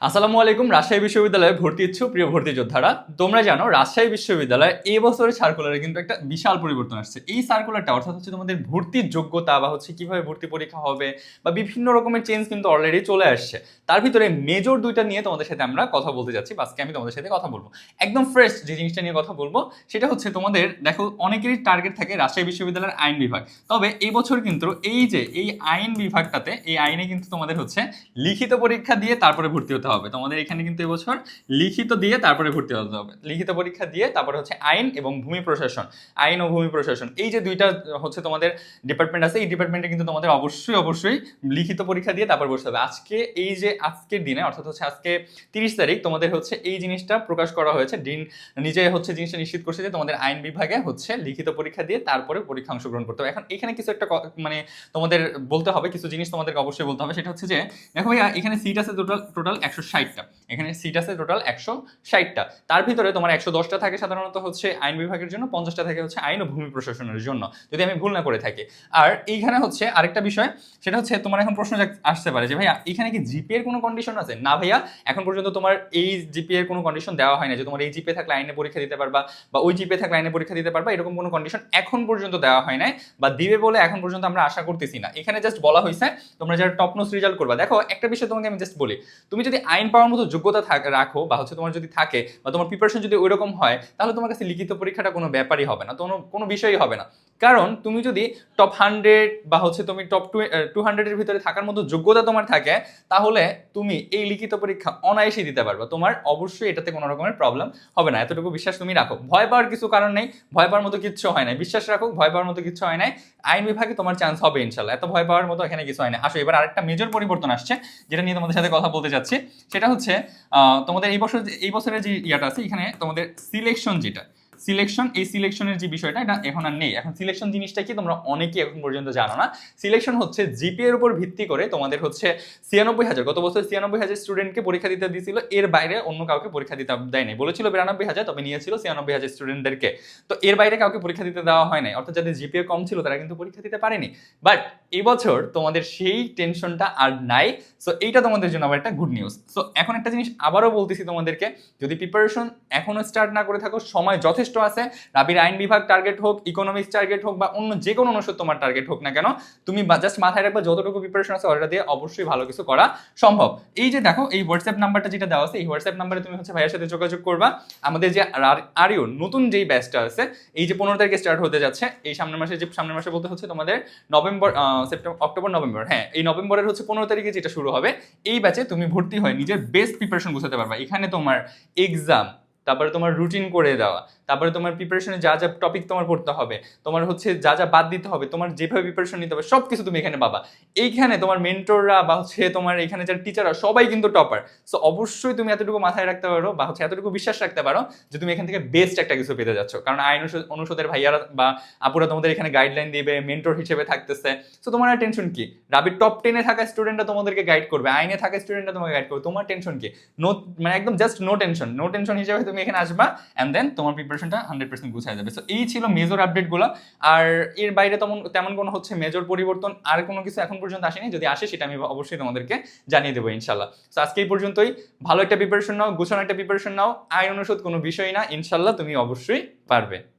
আসসালামু আলাইকুম, রাজশাহী বিশ্ববিদ্যালয়ে ভর্তি ইচ্ছুক প্রিয় ভর্তি যোদ্ধারা। তোমরা জানো, রাজশাহী বিশ্ববিদ্যালয়ে এই বছরের সার্কুলারে কিন্তু একটা বিশাল পরিবর্তন আসছে। এই সার্কুলারটা অর্থাৎ হচ্ছে তোমাদের ভর্তির যোগ্যতা বা হচ্ছে কীভাবে ভর্তি পরীক্ষা হবে বা বিভিন্ন রকমের চেঞ্জ কিন্তু অলরেডি চলে আসছে। তার ভিতরে মেজর দুইটা নিয়ে তোমাদের সাথে আমরা কথা বলতে যাচ্ছি আজকে আমি তোমাদের সাথে কথা বলব। একদম ফ্রেশ যে জিনিসটা নিয়ে কথা বলব, সেটা হচ্ছে তোমাদের, দেখো, অনেকেরই টার্গেট থাকে রাজশাহী বিশ্ববিদ্যালয়ের আইন বিভাগ। তবে এই বছর কিন্তু এই যে, এই আইন বিভাগটাতে, এই আইনে কিন্তু তোমাদের হচ্ছে লিখিত পরীক্ষা দিয়ে তারপরে ভর্তি হতে হবে। তোমাদের এখানে কিন্তু এবছর লিখিত দিয়ে তারপরে ভর্তি হতে হবে। লিখিত পরীক্ষা দিয়ে তারপরে হচ্ছে আইন এবং ভূমি প্রশাসন। আইন ও ভূমি প্রশাসন। এই যে দুইটা হচ্ছে তোমাদের ডিপার্টমেন্ট আছে, এই ডিপার্টমেন্টে কিন্তু তোমাদের অবশ্যই অবশ্যই লিখিত পরীক্ষা দিয়ে তারপর বসতে হবে। আজকে এই যে আজকের দিনে, অর্থাৎ হচ্ছে আজকে তিরিশ তারিখ, তোমাদের হচ্ছে এই জিনিসটা প্রকাশ করা হয়েছে। ডিন নিজে হচ্ছে জিনিসটা নিশ্চিত করছে যে তোমাদের আইন বিভাগে হচ্ছে লিখিত পরীক্ষা দিয়ে তারপরে পরীক্ষা অংশগ্রহণ করতে হবে। এখন এখানে কিছু একটা মানে তোমাদের বলতে হবে, কিছু জিনিস তোমাদেরকে অবশ্যই বলতে হবে। সেটা হচ্ছে যে, দেখো ভাইয়া, এখানে সিট আছে টোটাল টোটাল একশো ষাটটা। এখানে সিট আছে টোটাল একশো ষাটটা। তার ভিতরে তোমার একশো দশটা থাকে সাধারণত হচ্ছে আইন বিভাগের জন্য, পঞ্চাশটা থাকে হচ্ছে আইন ও ভূমি প্রশাসনের জন্য, যদি আমি ভুল না করে থাকি। আর এইখানে হচ্ছে আরেকটা বিষয়, সেটা হচ্ছে তোমার এখন প্রশ্ন আসতে পারে যে, ভাইয়া, এখানে কি জিপি এর কোনো কন্ডিশন আছে? না, ভাইয়া, এখন পর্যন্ত তোমার এই জিপি এর কোনো কন্ডিশন দেওয়া হয় না যে, তোমার এই জিপে থাকলে আইনে পরীক্ষা দিতে পারবা বা ওই জিপে থাকলে আইনে পরীক্ষা দিতে পারবা, এরকম কোনো কন্ডিশন এখন পর্যন্ত দেওয়া হয় নাই বা দিবে বলে এখন পর্যন্ত আমরা আশা করতেছি না। এখানে জাস্ট বলা হয়েছে তোমরা যারা টপ রেজাল্ট করবা, দেখো, একটা বিষয় তোমাকে আমি জাস্ট বলি। তুমি যদি আইন পাওয়ার মতো যোগ্যতা রাখো বা হচ্ছে তোমার যদি থাকে বা তোমার প্রিপারেশন যদি ওইরকম হয়, তাহলে তোমার কাছে লিখিত পরীক্ষাটা কোনো ব্যাপারই হবে না, কোনো কোনো বিষয়ই হবে না। কারণ তুমি যদি টপ হান্ড্রেড বা হচ্ছে তুমি টপ টু টু হান্ড্রেডের ভিতরে থাকার মতো যোগ্যতা তোমার থাকে, তাহলে তুমি এই লিখিত পরীক্ষা অনায়াসেই দিতে পারবে। তোমার অবশ্যই এটাতে কোনো রকমের প্রবলেম হবে না, এতটুকু বিশ্বাস তুমি রাখো। ভয় পাওয়ার কিছু কারণ নেই, ভয় পাওয়ার মতো কিচ্ছু হয় না বিশ্বাস রাখো, ভয় পাওয়ার মতো কিছু হয় নাই। আইন বিভাগে তোমার চান্স হবে ইনশাল্লাহ, এত ভয় পাওয়ার মতো এখানে কিছু হয় না আসো, এবার আরেকটা মেজর পরিবর্তন আসছে, যেটা নিয়ে তোমাদের সাথে কথা বলতে যাচ্ছি সেটা হচ্ছে তোমাদের এই বছর এই বছরের যে ইয়াটা আছে এখানে তোমাদের সিলেকশন যেটা সিলেকশন এই সিলেকশনের যে বিষয়টা, এটা এখন আর নেই। এখন সিলেকশন জিনিসটা কি তোমরা অনেকেই এখন পর্যন্ত জানো না। সিলেকশন হচ্ছে জিপি এর উপর ভিত্তি করে তোমাদের হচ্ছে ছিয়ানব্বই হাজার, গত বছর ছিয়ানব্বই হাজার স্টুডেন্টকে পরীক্ষা দিতে দিয়েছিল এর বাইরে অন্য কাউকে পরীক্ষা দিতে দেয়নি। বলেছিল বিরানব্বই হাজার, তবে নিয়েছিল ছিয়ানব্বই হাজার স্টুডেন্টদেরকে তো এর বাইরে কাউকে পরীক্ষা দিতে দেওয়া হয় নাই। অর্থাৎ যাদের জিপিএ কম ছিল, তারা কিন্তু পরীক্ষা দিতে পারেনি। বাট এবছর তোমাদের সেই টেনশনটা আর নাই। সো এইটা তোমাদের জন্য আবার একটা গুড নিউজ সো এখন একটা জিনিস আবারও বলতেছি তোমাদেরকে। যদি প্রিপারেশন এখনও স্টার্ট না করে থাকো, সময় যথেষ্ট আছে। রাবির আইন বিভাগ টার্গেট হোক ইকোনমিক্স টার্গেট হোক বা অন্য যে কোনো অনুষদ তোমার টার্গেট হোক না কেন, তুমি জাস্ট মাথায় রাখবে যতটুকু প্রিপারেশন আছে ওটা দিয়ে অবশ্যই ভালো কিছু করা সম্ভব। এই যে দেখো, এই হোয়াটসঅ্যাপ নাম্বারটা যেটা দেওয়া আছে, এই হোয়াটসঅ্যাপ নাম্বারে তুমি হচ্ছে ভাইয়ের সাথে যোগাযোগ করবা। আমাদের যে আরিও, নতুন যেই ব্যাচটা আছে, এই যে পনেরো তারিখে স্টার্ট হতে যাচ্ছে, এই সামনের মাসে যে, সামনের মাসে বলতে হচ্ছে তোমাদের নভেম্বর সেপ্টেম্বর অক্টোবর, নভেম্বর হ্যাঁ এই নভেম্বরের হচ্ছে পনেরো তারিখে যেটা শুরু হবে, এই ব্যাচে তুমি ভর্তি হয়ে নিজের বেস্ট প্রিপারেশন বুঝতে পারবা। এখানে তোমার এক্সাম তারপরে তোমার রুটিন করে দেওয়া তারপরে তোমার প্রিপারেশনে যা যা টপিক তোমার পড়তে হবে, তোমার হচ্ছে যা যা বাদ দিতে হবে, তোমার যেভাবে প্রিপারেশন নিতে হবে সব কিছু তুমি এখানে পাবা। এইখানে তোমার মেন্টররা বা হচ্ছে তোমার এখানে যারা টিচাররা সবাই কিন্তু টপার সো অবশ্যই তুমি এতটুকু মাথায় রাখতে পারো বা হচ্ছে এতটুকু বিশ্বাস রাখতে পারো যে তুমি এখান থেকে বেস্ট একটা কিছু পেতে যাচ্ছ। কারণ আইন অনুষদের ভাইয়ারা বা আপুরা তোমাদের এখানে গাইডলাইন দিবে মেন্টর হিসেবে থাকতেছে। সো তোমার আর টেনশন কি? রাবির টপ টেনে থাকা স্টুডেন্টরা তোমাদেরকে গাইড করবে, আইনে থাকা স্টুডেন্টরা তোমাকে গাইড করবে। তোমার টেনশন কি? নো মানে একদম just no tension no tension হিসেবে তুমি এখানে আসবা অ্যান্ড দেন তোমার প্রিপারেশনটা হান্ড্রেড পার্সেন্ট গুছায় যাবে। সো এই ছিল মেজর আপডেটগুলো আর এর বাইরে তেমন তেমন কোনো হচ্ছে মেজর পরিবর্তন আর কোনো কিছু এখন পর্যন্ত আসেনি। যদি আসে, সেটা আমি অবশ্যই তোমাদেরকে জানিয়ে দেবো, ইনশাল্লাহ। সো আজকে এই পর্যন্তই। ভালো একটা প্রিপারেশন নাও, গুছানো একটা প্রিপারেশন নাও। আইন অনুষদ কোনো বিষয় না। ইনশাল্লাহ তুমি অবশ্যই পারবে।